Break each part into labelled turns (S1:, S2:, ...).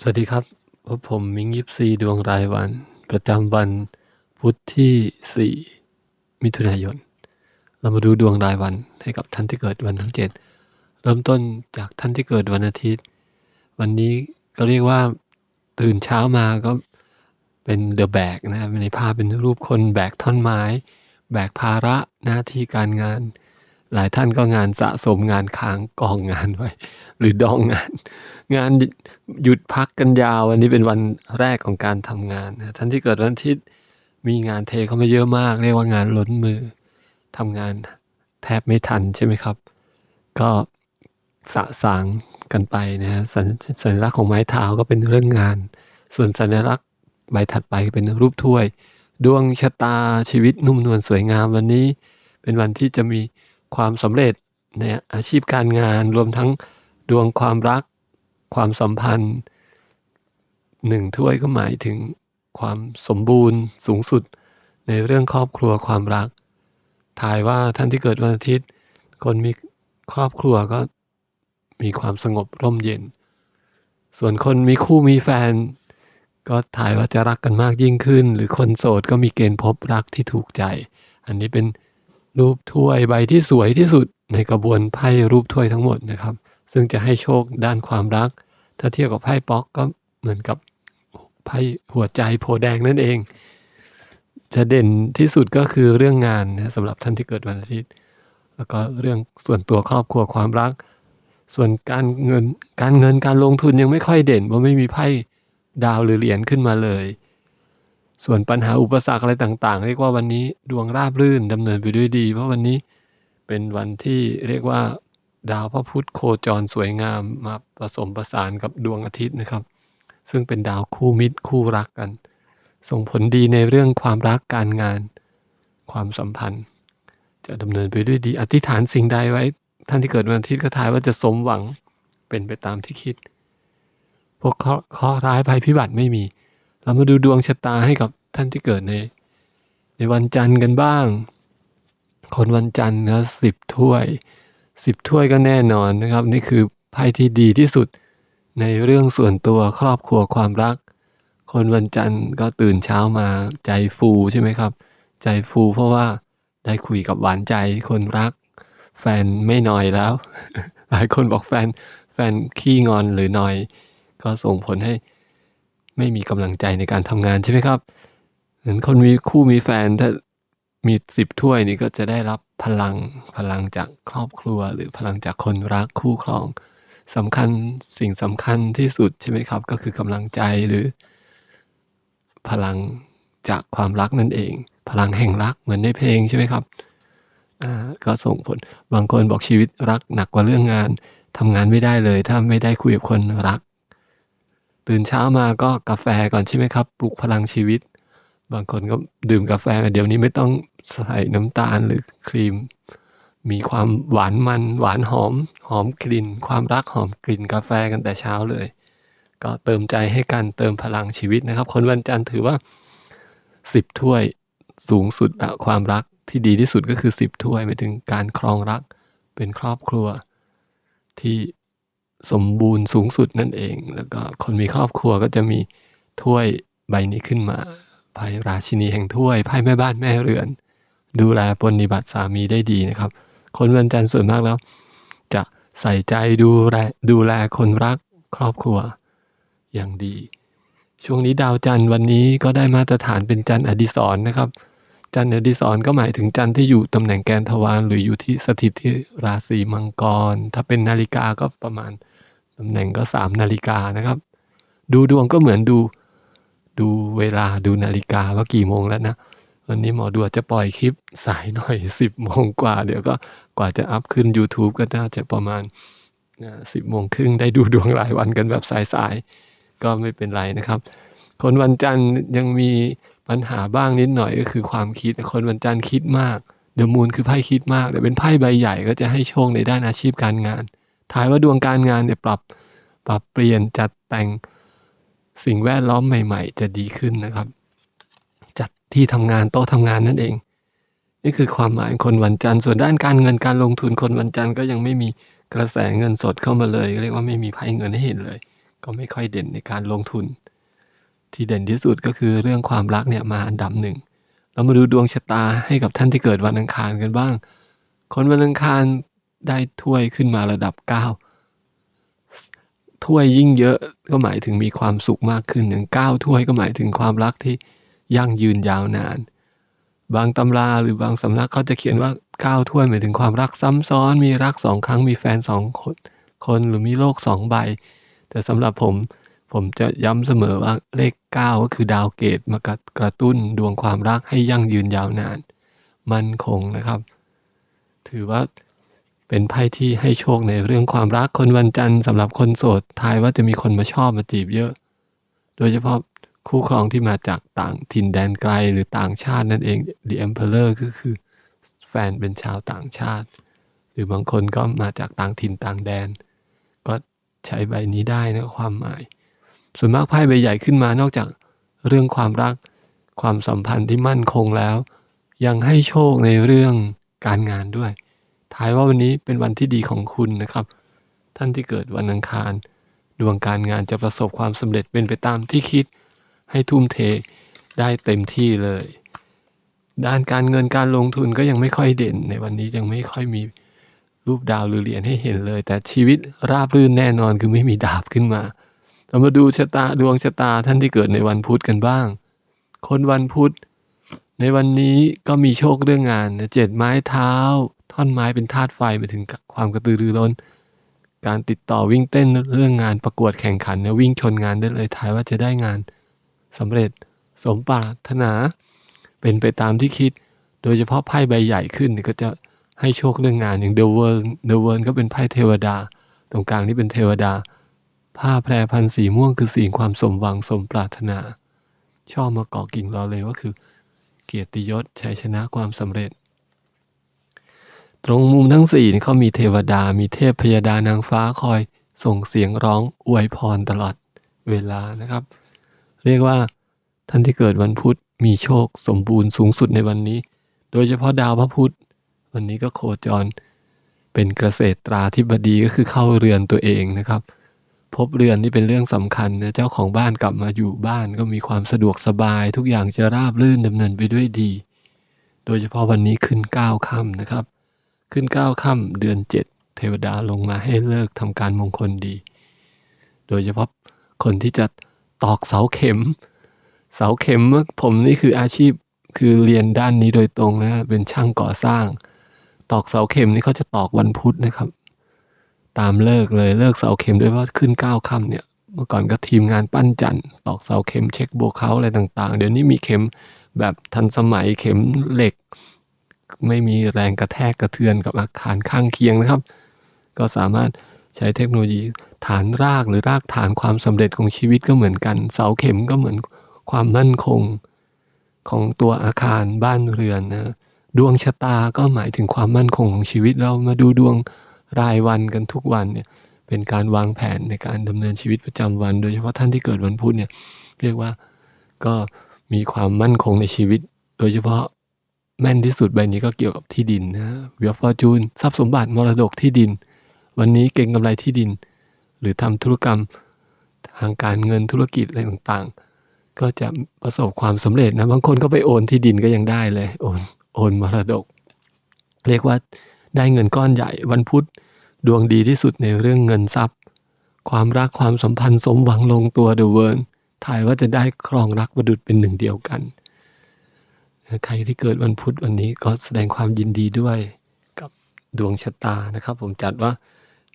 S1: สวัสดีครับพบผมมิงยิปซีดวงรายวัน ประจำวันพุธที่ 4 มิถุนายน เรามาดูดวงรายวันให้กับท่านที่เกิดวันทั้ง 7 เริ่มต้นจากท่านที่เกิดวันอาทิตย์ วันนี้ก็เรียกว่าตื่นเช้ามาก็เป็นเดอะแบกนะในภาพเป็นรูปคนแบกท่อนไม้ แบกภาระหน้าที่การงาน หลายท่านก็งานสะสมงานค้างกองงานไว้ หรือดองงาน งานหยุดพักกันยาววันนี้เป็นวันแรกของการทำงานนะท่านที่เกิดวันอาทิตย์มีงานเทเข้ามาเยอะมาก เรียกว่างานล้นมือทำงานแทบไม่ทันใช่ไหมครับ ก็สะสางกันไปนะฮะสัญสัญลักษณ์ของไม้เท้าก็เป็นเรื่องงาน ส่วนสัญลักษณ์ใบถัดไปเป็นรูปถ้วย ดวงชะตาชีวิตนุ่มนวลสวยงามวันนี้ เป็นวันที่จะมี ความสำเร็จในอาชีพการงานรวมทั้งดวงความรัก ความสัมพันธ์หนึ่งถ้วยก็หมายถึงความสมบูรณ์สูงสุดในเรื่องครอบครัวความรัก ทายว่าท่านที่เกิดวันอาทิตย์ คนมีครอบครัวก็มีความสงบร่มเย็น ส่วนคนมีคู่มีแฟน ก็ทายว่าจะรักกันมากยิ่งขึ้น หรือคนโสดก็มีเกณฑ์พบรักที่ถูกใจ อันนี้เป็น รูปถ้วยใบที่สวยที่สุดในกระบวนไพ่รูปถ้วยทั้งหมดนะครับ ซึ่งจะให้โชคด้านความรัก ถ้าเทียบกับไพ่ป๊อกก็เหมือนกับไพ่หัวใจโพแดงนั่นเอง จะเด่นที่สุดก็คือเรื่องงานนะสำหรับท่านที่เกิดวันอาทิตย์ แล้วก็เรื่องส่วนตัวครอบครัวความรัก ส่วนการเงินการเงินการลงทุนยังไม่ค่อยเด่นเพราะไม่มีไพ่ดาวหรือเหรียญขึ้นมาเลย ส่วนปัญหาอุปสรรคอะไรต่างๆ เรียกว่าวันนี้ดวงราบรื่นดำเนินไปด้วยดี เพราะวันนี้เป็นวันที่เรียกว่า ดาวพระพุธโคจรสวยงามมาผสมประสานกับดวงอาทิตย์นะครับ ซึ่งเป็นดาวคู่มิตรคู่รักกัน ส่งผลดีในเรื่องความรักการงาน ความสัมพันธ์ จะดำเนินไปด้วยดี อธิษฐานสิ่งใดไว้ ท่านที่เกิดวันอาทิตย์ก็ทายว่าจะสมหวังเป็นไปตามที่คิดพวกข้อร้ายภัยพิบัติไม่มี เรามาดูดวงชะตาให้กับ ท่านที่เกิดใน ในวันจันทร์กันบ้าง คนวันจันทร์นะสิบถ้วยสิบถ้วยก็แน่นอนนะครับ นี่คือไพ่ที่ดีที่สุดในเรื่องส่วนตัวครอบครัวความรัก คนวันจันทร์ก็ตื่นเช้ามาใจฟูใช่ไหมครับ ใจฟูเพราะว่าได้คุยกับหวานใจคนรัก แฟนไม่หน่อยแล้ว หลายคนบอกแฟนแฟนขี้งอนหรือหน่อย ก็ส่งผลให้ไม่มีกำลังใจในการทำงานใช่ไหมครับ เหมือนคนมีคู่มีแฟนถ้ามีสิบถ้วยนี่ก็จะได้รับพลังพลังจากครอบครัว หรือพลังจากคนรักคู่ครองสำคัญสิ่งสำคัญที่สุดใช่ไหมครับ ก็คือกำลังใจหรือ พลังจากความรักนั่นเอง พลังแห่งรักเหมือนในเพลงใช่ไหมครับอ่าก็ส่งผลบางคนบอกชีวิตรักหนักกว่าเรื่องงานทำงานไม่ได้เลย ถ้าไม่ได้คุยกับคนรัก ตื่นเช้ามาก็กาแฟก่อนใช่ไหมครับปลุกพลังชีวิต บางคนก็ดื่มกาแฟเดี๋ยวนี้ไม่ต้องใส่น้ำตาลหรือครีม มีความหวานมันหวานหอมหอมกลิ่น ความรักหอมกลิ่นกาแฟกันแต่เช้าเลย ก็เติมใจให้กันเติมพลังชีวิตนะครับ คนวันจันทร์ถือว่าสิบถ้วยสูงสุดอะความรักที่ดีที่สุดก็คือสิบถ้วยหมายถึงการครองรักเป็นครอบครัว ที่สมบูรณ์สูงสุดนั่นเอง แล้วก็คนมีครอบครัวก็จะมีถ้วยใบนี้ขึ้นมา ไพ่ราชินีแห่งถ้วยไพ่แม่บ้านแม่เรือน ดูแลปฏิบัติสามีได้ดีนะครับ คนวันจันทร์ส่วนมากแล้ว จะใส่ใจดูแลดูแลคนรักครอบครัวอย่างดี ช่วงนี้ดาวจันทร์วันนี้ก็ได้มาตรฐานเป็นจันทร์อดิศรนะครับ จันทร์อดิศรก็หมายถึงจันทร์ที่อยู่ตำแหน่งแกนทวารหรืออยู่ที่สถิตที่ราศีมังกร ถ้าเป็นนาฬิกาก็ประมาณตำแหน่งก็สามนาฬิกานะครับ ดูดวงก็เหมือนดู ดูเวลาดูนาฬิกาว่ากี่โมงแล้วนะ วันนี้หมอดูจะปล่อยคลิปสายหน่อยสิบโมงกว่า เดี๋ยวก็กว่าจะอัพขึ้น YouTube ก็น่าจะประมาณสิบโมงครึ่งได้ดูดวงรายวันกันแบบสายๆ ก็ไม่เป็นไรนะครับ คนวันจันทร์ยังมีปัญหาบ้างนิดหน่อยก็คือความคิด คนวันจันทร์คิดมากเดอะมูนคือไพ่คิดมาก แต่เป็นไพ่ใบใหญ่ก็จะให้โชคในด้านอาชีพการงานทายว่าดวงการงานเนี่ยปรับปรับเปลี่ยนจัดแต่ง สิ่งแวดล้อมใหม่ ๆ จะดีขึ้นนะครับ จัดที่ทำงานโต๊ะทำงานนั่นเอง นี่คือความหมายคนวันจันทร์ส่วนด้านการเงินการลงทุนคนวันจันทร์ก็ยังไม่มีกระแสเงินสดเข้ามาเลย เรียกว่าไม่มีไพ่เงินให้เห็นเลย ก็ไม่ค่อยเด่นในการลงทุน ที่เด่นที่สุดก็คือเรื่องความรักเนี่ยมาอันดับหนึ่งเรามาดูดวงชะตาให้กับท่านที่เกิดวันอังคารกันบ้าง คนวันอังคารได้ถ้วยขึ้นมาระดับเก้า ถ้วยยิ่งเยอะก็หมายถึงมีความสุขมากขึ้นอย่างเก้าถ้วยก็หมายถึงความรักที่ยั่งยืนยาวนาน บางตำราหรือบางสำนักเขาจะเขียนว่าเก้าถ้วยหมายถึงความรักซ้ำซ้อน มีรักสองครั้งมีแฟนสองคนคนหรือมีโลกสองใบ แต่สำหรับผมผมจะย้ำเสมอว่าเลขเก้าก็คือดาวเกตมากระตุ้นดวงความรักให้ยั่งยืนยาวนาน มั่นคงนะครับ ถือว่า เป็นไพ่ที่ให้โชคในเรื่องความรักคนวันจันทร์สำหรับคนโสดทายว่าจะมีคนมาชอบมาจีบเยอะ โดยเฉพาะคู่ครองที่มาจากต่างถิ่นแดนไกลหรือต่างชาตินั่นเอง The Emperor ก็คือแฟนเป็นชาวต่างชาติ หรือบางคนก็มาจากต่างถิ่นต่างแดน ก็ใช้ใบนี้ได้นะความหมาย ส่วนมากไพ่ใบใหญ่ขึ้นมานอกจากเรื่องความรัก ความสัมพันธ์ที่มั่นคงแล้ว ยังให้โชคในเรื่องการงานด้วย ทายว่าวันนี้เป็นวันที่ดีของคุณนะครับ ท่านที่เกิดวันอังคาร ดวงการงานจะประสบความสำเร็จเป็นไปตามที่คิด ให้ทุ่มเทได้เต็มที่เลย ด้านการเงินการลงทุนก็ยังไม่ค่อยเด่น ในวันนี้ยังไม่ค่อยมีรูปดาวหรือเหรียญให้เห็นเลย แต่ชีวิตราบรื่นแน่นอนคือไม่มีดาบขึ้นมา เรามาดูชะตาดวงชะตาท่านที่เกิดในวันพุธกันบ้าง คนวันพุธในวันนี้ก็มีโชคเรื่องงานเจ็ดไม้เท้า ท่อนไม้เป็นธาตุไฟไปถึงความกระตือรือร้น การติดต่อวิ่งเต้นเรื่องงานประกวดแข่งขันเนี่ยวิ่งชนงานได้เลยทายว่าจะได้งานสำเร็จสมปรารถนา เป็นไปตามที่คิด โดยเฉพาะไพ่ใบใหญ่ขึ้นก็จะให้โชคเรื่องงานอย่างเดเวิร์นเดเวิร์นก็เป็นไพ่เทวดา ตรงกลางนี่เป็นเทวดา ผ้าแพรพันสีม่วงคือสีความสมหวังสมปรารถนา ชอบมาเกาะกิ่งรอเลยว่าคือ เกียรติยศชัยชนะความสำเร็จ ตรงมุมทั้งสี่เขามีเทวดามีเทพพยาดานางฟ้าคอยส่งเสียงร้องอวยพรตลอดเวลานะครับ เรียกว่าท่านที่เกิดวันพุธมีโชคสมบูรณ์สูงสุดในวันนี้ โดยเฉพาะดาวพระพุธวันนี้ก็โคจรเป็นเกษตราธิบดีก็คือเข้าเรือนตัวเองนะครับ พบเรือนนี่เป็นเรื่องสำคัญนะเจ้าของบ้านกลับมาอยู่บ้านก็มีความสะดวกสบาย ทุกอย่างจะราบรื่นดำเนินไปด้วยดี โดยเฉพาะวันนี้ขึ้นก้าวค่ำนะครับ ขึ้นเก้าค่ำเดือนเจ็ดเทวดาลงมาให้เลิกทำการมงคลดี โดยเฉพาะคนที่จะตอกเสาเข็ม เสาเข็มผมนี่คืออาชีพคือเรียนด้านนี้โดยตรงนะเป็นช่างก่อสร้าง ตอกเสาเข็มนี่เขาจะตอกวันพุธนะครับ ตามเลิกเลยเลิกเสาเข็มด้วยว่าะขึ้นเก้าค่ำเนี่ยเมื่อก่อนก็ทีมงานปั้นจันตอกเสาเข็มเช็คโบเขาอะไรต่าง ๆ เดี๋ยวนี้มีเข็มแบบทันสมัยเข็มเหล็ก ไม่มีแรงกระแทกกระเทือนกับอาคารข้างเคียงนะครับ ก็สามารถใช้เทคโนโลยีฐานรากหรือรากฐานความสำเร็จของชีวิตก็เหมือนกัน เสาเข็มก็เหมือนความมั่นคงของตัวอาคารบ้านเรือนนะดวงชะตาก็หมายถึงความมั่นคงของชีวิตเรามาดูดวงรายวันกันทุกวันเนี่ยเป็นการวางแผนในการดำเนินชีวิตประจำวัน โดยเฉพาะท่านที่เกิดวันพุธเนี่ยเรียกว่าก็มีความมั่นคงในชีวิต โดยเฉพาะ แม่นที่สุดใบนี้ก็เกี่ยวกับที่ดินนะเวียฟอร์จูนทรัพย์สมบัติมรดกที่ดิน วันนี้เก่งกำไรที่ดิน หรือทำธุรกรรมทางการเงินธุรกิจอะไรต่างๆ ก็จะประสบความสำเร็จนะบางคนก็ไปโอนที่ดินก็ยังได้เลยโอนโอนมรดก เรียกว่าได้เงินก้อนใหญ่วันพุธดวงดีที่สุดในเรื่องเงินทรัพย์ ความรักความสัมพันธ์สมหวังลงตัวเดอะเวิร์นถ่ายว่าจะได้ครองรักประดุดเป็นหนึ่งเดียวกัน ใครที่เกิดวันพุธวันนี้ก็แสดงความยินดีด้วยกับดวงชะตานะครับ ผมจัดว่า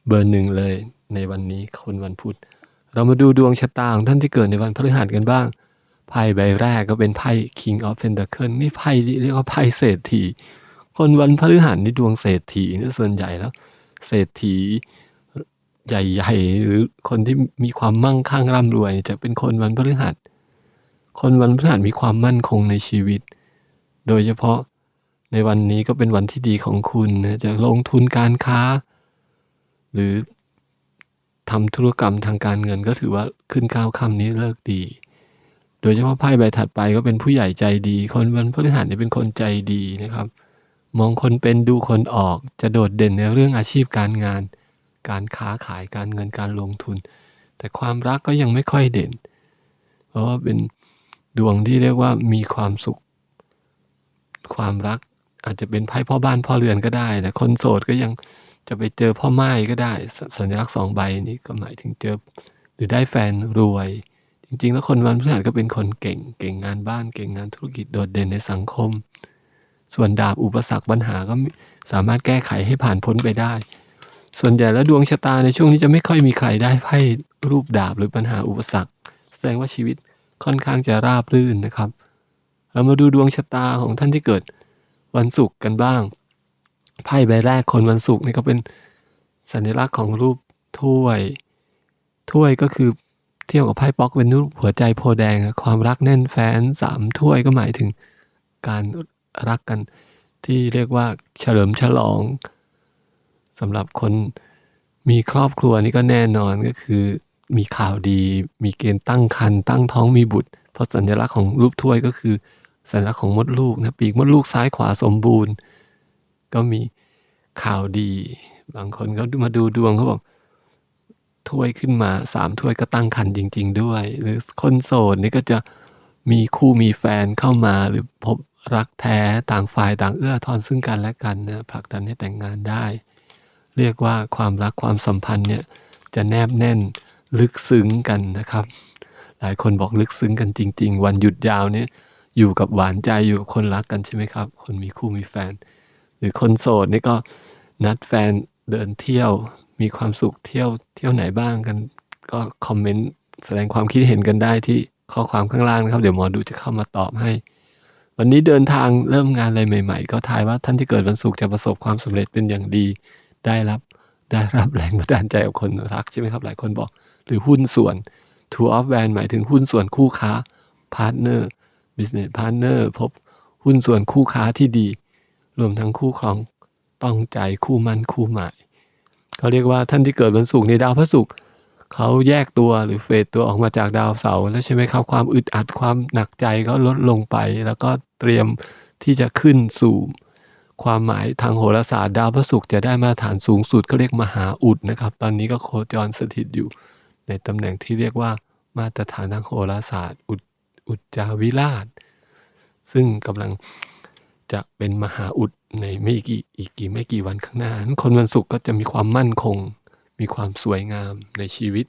S1: เบอร์หนึ่งเลยในวันนี้คนวันพุธ เรามาดูดวงชะตาของท่านที่เกิดในวันพฤหัสกันบ้างไพ่ใบแรกก็เป็นไพ่ King of Pentacle นี่ไพ่เรียกว่าไพ่เศรษฐี คนวันพฤหัสนี่ดวงเศรษฐีนี่ส่วนใหญ่แล้ว เศรษฐีใหญ่ๆ หรือคนที่มีความมั่งคั่งร่ำรวย จะเป็นคนวันพฤหัส คนวันพฤหัสมีความมั่นคงในชีวิต โดยเฉพาะในวันนี้ก็เป็นวันที่ดีของคุณนะจะลงทุนการค้า หรือทำธุรกรรมทางการเงินก็ถือว่าขึ้นก้าวคำนี้เลิกดี โดยเฉพาะไพ่ใบถัดไปก็เป็นผู้ใหญ่ใจดี คนวันพฤหัสเนี่ยเป็นคนใจดีนะครับ มองคนเป็นดูคนออกจะโดดเด่นในเรื่องอาชีพการงาน การค้าขายการเงินการลงทุน แต่ความรักก็ยังไม่ค่อยเด่น เพราะว่าเป็นดวงที่เรียกว่ามีความสุข ความรัก อาจจะเป็นไพ่พ่อบ้านพ่อเรือนก็ได้ แต่คนโสดก็ยังจะไปเจอพ่อไม้ก็ได้ สัญลักษณ์สองใบนี้ก็หมายถึงเจอหรือได้แฟนรวย จริง ๆ แล้วคนวันพฤหัสก็เป็นคนเก่ง เก่งงานบ้านเก่งงานธุรกิจโดดเด่นในสังคม ส่วนดาบอุปสรรคปัญหาก็สามารถแก้ไขให้ผ่านพ้นไปได้ ส่วนใหญ่แล้วดวงชะตาในช่วงนี้จะไม่ค่อยมีใครได้ไพ่รูปดาบหรือปัญหาอุปสรรค แสดงว่าชีวิตค่อนข้างจะราบรื่นนะครับ เรามาดูดวงชะตาของท่านที่เกิดวันศุกร์กันบ้าง ไพ่ใบแรกคนวันศุกร์นี่ก็เป็นสัญลักษณ์ของรูปถ้วย ถ้วยก็คือเที่ยวกับไพ่ป๊อกเป็นรูปหัวใจโพแดง ความรักแน่นแฟ้นสามถ้วยก็หมายถึงการรักกันที่เรียกว่าเฉลิมฉลองสำหรับคนมีครอบครัวนี่ก็แน่นอนก็คือมีข่าวดี มีเกณฑ์ตั้งครรภ์ตั้งท้องมีบุตร เพราะสัญลักษณ์ของรูปถ้วยก็คือ สัญลักษณ์ของมดลูกนะปีกมดลูกซ้ายขวาสมบูรณ์ ก็มีข่าวดี บางคนก็มาดูดวงเขาบอกถ้วยขึ้นมาสามถ้วยก็ตั้งคันจริง ๆ ด้วย หรือคนโสดนี่ก็จะมีคู่มีแฟนเข้ามาหรือพบรักแท้ต่างฝ่ายต่างเอื้อทอนซึ่งกันและกันนะผลักดันให้แต่งงานได้ เรียกว่าความรักความสัมพันธ์เนี่ยจะแนบแน่นลึกซึ้งกันนะครับ หลายคนบอกลึกซึ้งกันจริง ๆ วันหยุดยาวเนี่ย อยู่กับหวานใจอยู่คนรักกันใช่ไหมครับ คนมีคู่มีแฟน หรือคนโสดนี่ก็นัดแฟนเดินเที่ยวมีความสุขเที่ยวเที่ยวไหนบ้างกัน ก็คอมเมนต์แสดงความคิดเห็นกันได้ที่ข้อความข้างล่างนะครับ เดี๋ยวหมอดูจะเข้ามาตอบให้ วันนี้เดินทางเริ่มงานอะไรใหม่ ๆ ก็ทายว่าท่านที่เกิดวันศุกร์จะประสบความสำเร็จเป็นอย่างดี ได้รับได้รับแรงบันดาลใจกับคนรักใช่ไหมครับ หลายคนบอก หรือหุ้นส่วน Two of Van หมายถึงหุ้นส่วนคู่ค้า Partner Business Partner พบหุ้นส่วนคู่ค้าที่ดี รวมทั้งคู่ครองต้องใจคู่มั่นคู่หมายเขาเรียกว่าท่านที่เกิดวันศุกร์ในดาวพระศุกร์เขาแยกตัวหรือเฟดตัวออกมาจากดาวเสาร์แล้วใช่ไหมครับความอึดอัดความหนักใจก็ลดลงไป แล้วก็เตรียมที่จะขึ้นสู่ความหมายทางโหราศาสตร์ดาวพระศุกร์จะได้มาตรฐานสูงสุดเขาเรียกมหาอุดนะครับ ตอนนี้ก็โคจรสถิตอยู่ในตำแหน่งที่เรียกว่ามาตรฐานทางโหราศาสตร์อุด อุจจาวิราช ซึ่งกำลังจะเป็นมหาอุดในไม่กี่อีกกี่ไม่กี่วันข้างหน้าคนวันศุกร์ก็จะมีความมั่นคง มีความสวยงามในชีวิต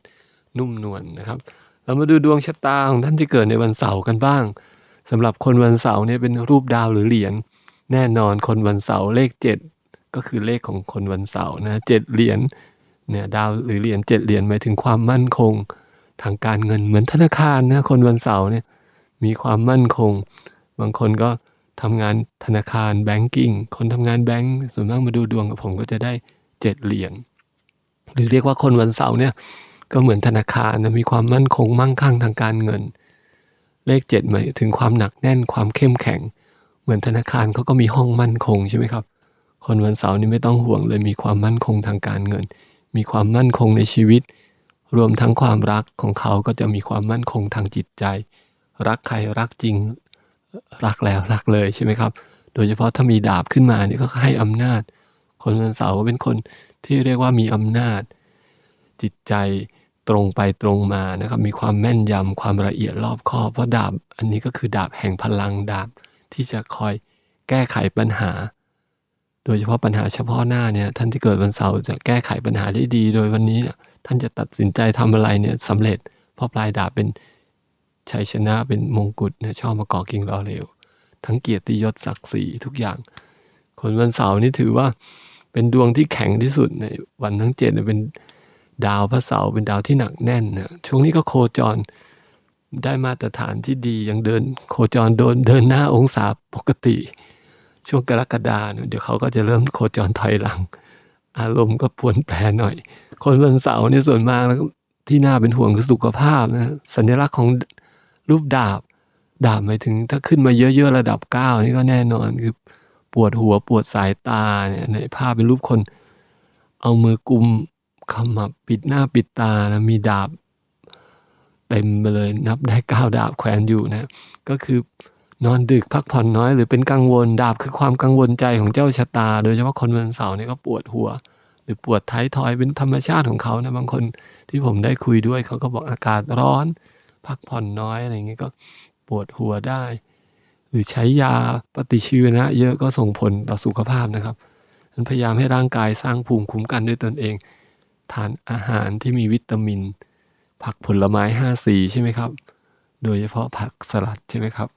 S1: นุ่มนวลนะครับ เรามาดูดวงชะตาของท่านที่เกิดในวันเสาร์กันบ้างสำหรับคนวันเสาร์เนี่ยเป็นรูปดาวหรือเหรียญแน่นอนคนวันเสาร์เลขเจ็ดก็คือเลขของคนวันเสาร์นะเจ็ดเหรียญเนี่ยดาวหรือเหรียญเจ็ดเหรียญหมายถึงความมั่นคง ทางการเงินเหมือนธนาคารนะคนวันเสาร์เนี่ย มีความมั่นคง บางคนก็ทำงานธนาคารแบงกิ้งคนทำงานแบงก์ส่วนมากมาดูดวงกับผมก็จะได้เจ็ดเหรียญหรือเรียกว่าคนวันเสาร์เนี่ยก็เหมือนธนาคารนะมีความมั่นคงมั่งคั่งทางการเงิน เลขเจ็ดหมายถึงความหนักแน่นความเข้มแข็ง เหมือนธนาคารเขาก็มีห้องมั่นคงใช่ไหมครับ คนวันเสาร์นี่ไม่ต้องห่วงเลยมีความมั่นคงทางการเงิน มีความมั่นคงในชีวิต รวมทั้งความรักของเขาก็จะมีความมั่นคงทางจิตใจ รักใครรักจริง รักแล้วรักเลยใช่ไหมครับ โดยเฉพาะถ้ามีดาบขึ้นมาเนี่ยก็ให้อำนาจ คนวันเสาร์ก็เป็นคนที่เรียกว่ามีอำนาจ จิตใจตรงไปตรงมานะครับมีความแม่นยำความละเอียดรอบคอบเพราะดาบอันนี้ก็คือดาบแห่งพลังดาบที่จะคอยแก้ไขปัญหา โดยเฉพาะปัญหาเฉพาะหน้าเนี่ยท่านที่เกิดวันเสาร์จะแก้ไขปัญหาได้ดี โดยวันนี้เนี่ยท่านจะตัดสินใจทำอะไรเนี่ยสำเร็จ เพราะปลายดาบเป็น ชัยชนะเป็นมงกุฎเนี่ยชอบมาก่อกิ่งรอเร็ว ทั้งเกียรติยศศักดิ์ศรีทุกอย่าง คนวันเสาร์นี่ถือว่าเป็นดวงที่แข็งที่สุดในวันทั้งเจ็ดเป็นดาวพระเสาร์เป็นดาวที่หนักแน่นนะช่วงนี้ก็โคจรได้มาตรฐานที่ดียังเดินโคจรโดนเดินหน้าองศาปกติ ช่วงกรกฎาเนี่ยเดี๋ยวเขาก็จะเริ่มโคจรถอยหลัง อารมณ์ก็ปวนแปรหน่อย คนวันเสาร์นี่ส่วนมากแล้วที่น่าเป็นห่วงคือสุขภาพนะสัญลักษณ์ของ รูปดาบ ดาบหมายถึงถ้าขึ้นมาเยอะๆระดับเก้านี่ก็แน่นอนคือปวดหัวปวดสายตาเนี่ยในภาพเป็นรูปคน เอามือกุมขมับปิดหน้าปิดตานะมีดาบ เต็มไปเลยนับได้เก้าดาบแขวนอยู่นะก็คือนอนดึกพักผ่อนน้อยหรือเป็นกังวลดาบคือความกังวลใจของเจ้าชะตา โดยเฉพาะคนวันเสาร์นี่ก็ปวดหัว หรือปวดท้ายทอยเป็นธรรมชาติของเขานะบางคนที่ผมได้คุยด้วยเขาก็บอกอากาศร้อน พักผ่อนน้อยอะไรอย่างงี้ก็ปวดหัวได้ หรือใช้ยาปฏิชีวนะ เยอะก็ส่งผลต่อสุขภาพนะครับงั้นพยายามให้ร่างกายสร้างภูมิคุ้มกันด้วยตนเอง ทานอาหารที่มีวิตามิน ผักผลไม้5สีใช่ไหมครับ โดยเฉพาะผักสลัดใช่ไหมครับ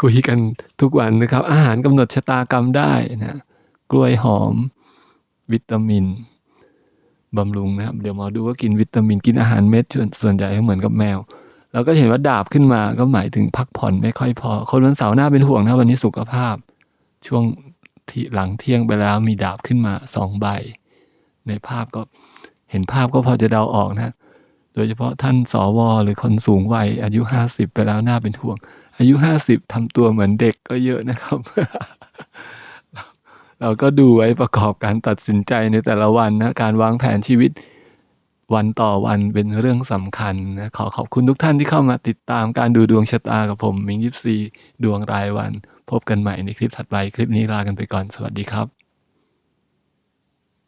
S1: คุยกันทุกวันนะครับ อาหารกำหนดชะตากรรมได้นะกล้วยหอม วิตามิน บำรุงนะครับ เดี๋ยวหมอดูก็กินวิตามินกินอาหารเม็ดส่วนใหญ่ก็เหมือนกับแมวเราก็เห็นว่าดาบขึ้นมาก็หมายถึงพักผ่อนไม่ค่อยพอ คนวันเสาร์หน้าเป็นห่วงนะวันนี้สุขภาพ ช่วงที่หลังเที่ยงไปแล้วมีดาบขึ้นมาสองใบ ในภาพก็เห็นภาพก็พอจะเดาออกนะ โดยเฉพาะท่านสวหรือคนสูงวัยอายุห้าสิบไปแล้วหน่าเป็นห่วง อายุห้าสิบทำตัวเหมือนเด็กก็เยอะนะครับ เราก็ดูไว้ประกอบการตัดสินใจในแต่ละวันนะการวางแผนชีวิตวันต่อวันเป็นเรื่องสำคัญนะขอขอบคุณทุกท่านที่เข้ามาติดตามการดูดวงชะตากับผมมิงยิปซีดวงรายวัน พบกันใหม่ในคลิปถัดไปคลิปนี้ลากันไปก่อนสวัสดีครับ